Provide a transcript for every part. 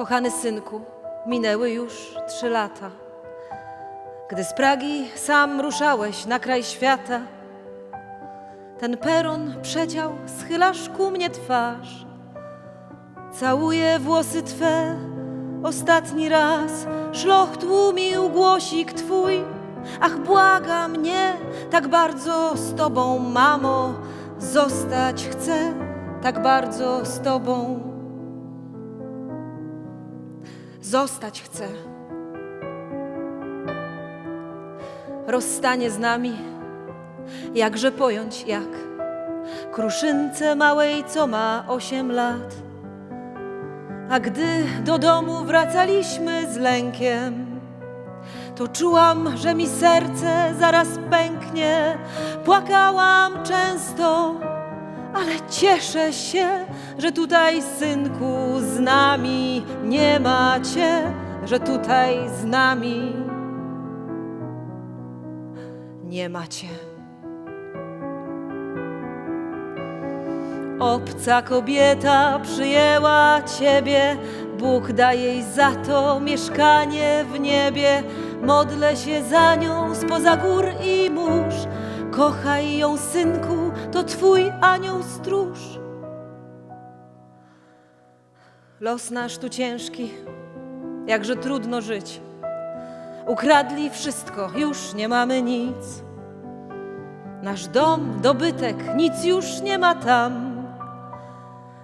Kochany synku, minęły już trzy lata. Gdy z Pragi sam ruszałeś na kraj świata, ten peron przedział, schylasz ku mnie twarz. Całuję włosy Twe ostatni raz, szloch tłumił głosik Twój. Ach, błaga mnie tak bardzo z Tobą, mamo, zostać chcę tak bardzo z Tobą. Zostać chcę. Rozstanie z nami, jakże pojąć jak kruszynce małej, co ma osiem lat. A gdy do domu wracaliśmy z lękiem, to czułam, że mi serce zaraz pęknie. Płakałam często, ale cieszę się, że tutaj, synku, z nami nie macie, że tutaj z nami nie macie. Obca kobieta przyjęła ciebie, Bóg daje jej za to mieszkanie w niebie. Modlę się za nią spoza gór i mórz. Kochaj ją, synku, to twój anioł stróż. Los nasz tu ciężki, jakże trudno żyć. Ukradli wszystko, już nie mamy nic. Nasz dom, dobytek, nic już nie ma tam.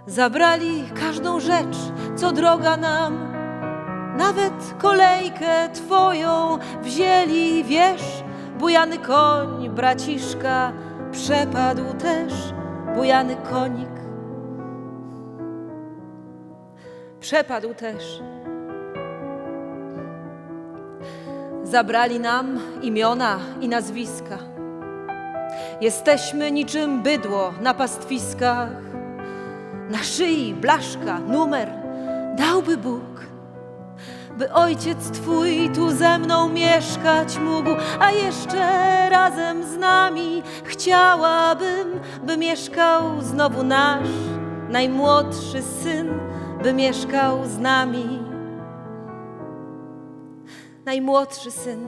Zabrali każdą rzecz, co droga nam. Nawet kolejkę twoją wzięli, wiesz, bujany koń, braciszka, przepadł też bujany konik. Przepadł też. Zabrali nam imiona i nazwiska. Jesteśmy niczym bydło na pastwiskach. Na szyi blaszka, numer dałby Bóg, by ojciec twój tu ze mną mieszkać mógł, a jeszcze razem z nami chciałabym, by mieszkał znowu nasz najmłodszy syn, by mieszkał z nami. Najmłodszy syn.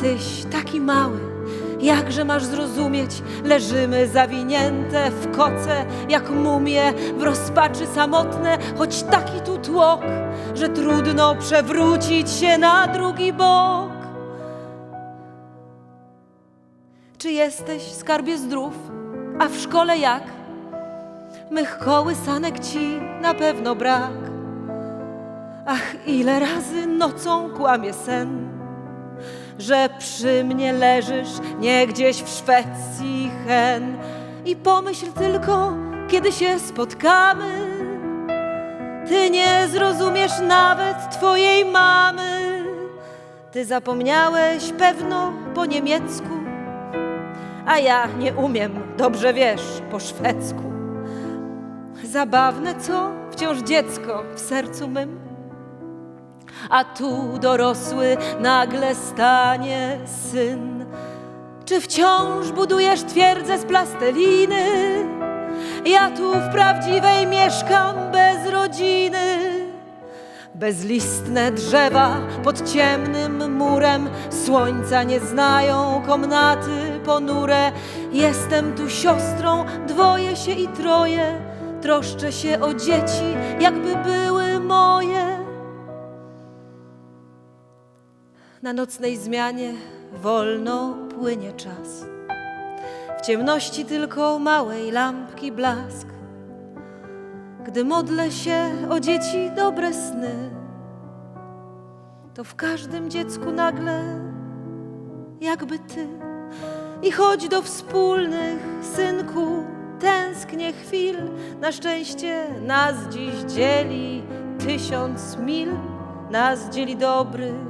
Tyś taki mały, jakże masz zrozumieć? Leżymy zawinięte w koce, jak mumie, w rozpaczy samotne, choć taki tu tłok, że trudno przewrócić się na drugi bok. Czy jesteś, skarbie, zdrów? A w szkole jak? Mych kołysanek ci na pewno brak. Ach, ile razy nocą kłamie sen że przy mnie leżysz nie gdzieś w Szwecji hen. I pomyśl tylko, kiedy się spotkamy, ty nie zrozumiesz nawet twojej mamy. Ty zapomniałeś pewno po niemiecku, a ja nie umiem, dobrze wiesz, po szwedzku. Zabawne co? Wciąż dziecko w sercu mym a tu dorosły nagle stanie syn. Czy wciąż budujesz twierdzę z plasteliny? Ja tu w prawdziwej mieszkam bez rodziny. Bezlistne drzewa pod ciemnym murem, słońca nie znają komnaty ponure. Jestem tu siostrą, dwoje się i troje, troszczę się o dzieci, jakby były moje. Na nocnej zmianie wolno płynie czas. W ciemności tylko małej lampki blask. Gdy modlę się o dzieci dobre sny, to w każdym dziecku nagle jakby ty. I chodź do wspólnych, synku, tęsknię chwil. Na szczęście nas dziś dzieli tysiąc mil, nas dzieli dobrych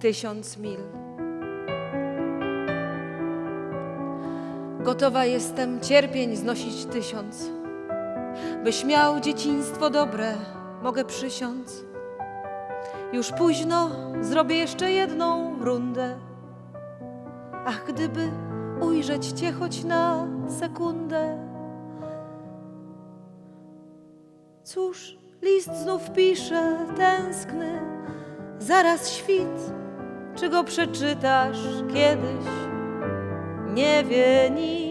tysiąc mil. Gotowa jestem cierpień znosić tysiąc, byś miał dzieciństwo dobre, mogę przysiąc. Już późno zrobię jeszcze jedną rundę. Ach, gdyby ujrzeć cię choć na sekundę. Cóż, list znów pisze, tęskny, zaraz świt, czy go przeczytasz kiedyś, nie wie nikt.